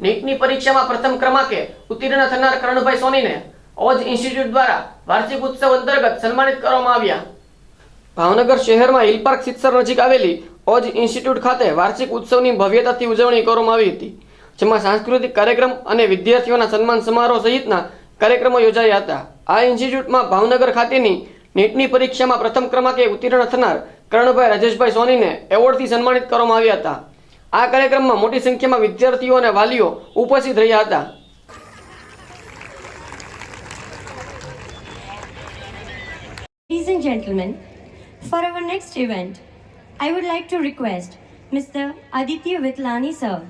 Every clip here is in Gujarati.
નીટની પરીક્ષામાં પ્રથમ ક્રમાંકે ઉત્તીર્ણ થનાર કરણભાઈ સોનીને ઓજ ઇન્સ્ટિટ્યૂટ દ્વારા વાર્ષિક ઉત્સવ અંતર્ગત સન્માનિત કરવામાં આવ્યા. ભાવનગર શહેરમાં હિલ પાર્ક સિત્સર નજીક આવેલી ઓજ ઇન્સ્ટિટ્યૂટ ખાતે વાર્ષિક ઉત્સવની ભવ્યતાથી ઉજવણી કરવામાં આવી હતી, જેમાં સાંસ્કૃતિક કાર્યક્રમ અને વિદ્યાર્થીઓના સન્માન સમારોહ સહિતના કાર્યક્રમો યોજાયા હતા. આ ઇન્સ્ટિટ્યૂટમાં ભાવનગર ખાતેની નીટની પરીક્ષામાં પ્રથમ ક્રમાંકે ઉત્તીર્ણ થનાર કરણભાઈ રાજેશભાઈ સોનીને એવોર્ડથી સન્માનિત કરવામાં આવ્યા હતા. આ કાર્યક્રમમાં મોટી સંખ્યામાં વિદ્યાર્થીઓ અને વાલીઓ ઉપસ્થિત રહ્યા હતા Ladies and gentlemen, for our next event, I would like to request Mr. Aditya Vitlani sir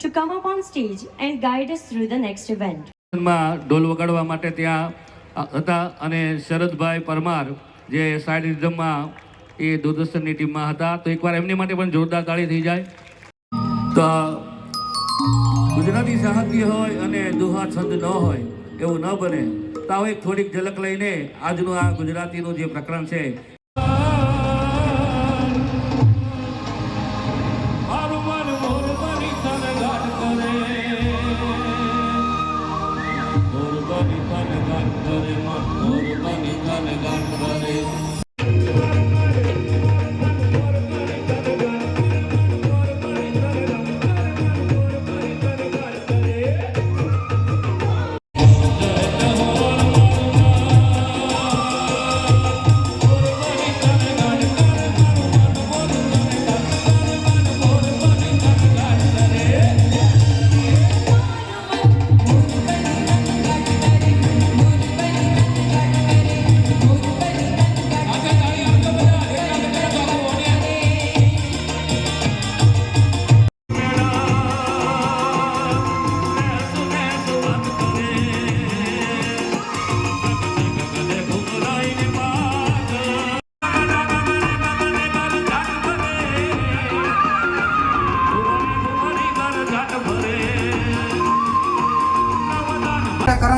to come up on stage and guide us through the next event. માં ઢોલ વગાડવા માટે ત્યાં હતા અને શરદભાઈ પરમાર જે સાઇડ રિધમમાં એ દૂરદર્શનની ટીમમાં હતા તો એકવાર એમની માટે પણ જોરદાર તાળી થઈ જાય તો ગુજરાતી સાહિત્ય હોય અને દુહા છંદ ન હોય, એવું ન બને. તો એક થોડીક ઝલક લઈને આજનું આ ગુજરાતીનું જે પ્રકરણ છે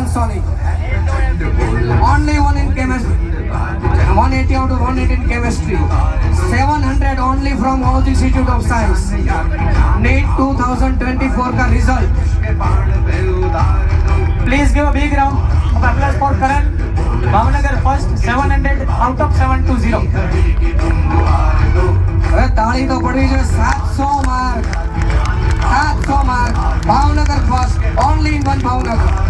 Samsung Sonic. Only one in chemistry. 180 out of 180 in chemistry. 700 only from all the Institute of Science. NEET 2024 का result. Please give a big round of applause for Karan. Bhavnagar first 700 out of 720 હવે તાળી તો પડવી છે 700 mark 700 mark Bhavnagar first only in one Bhavnagar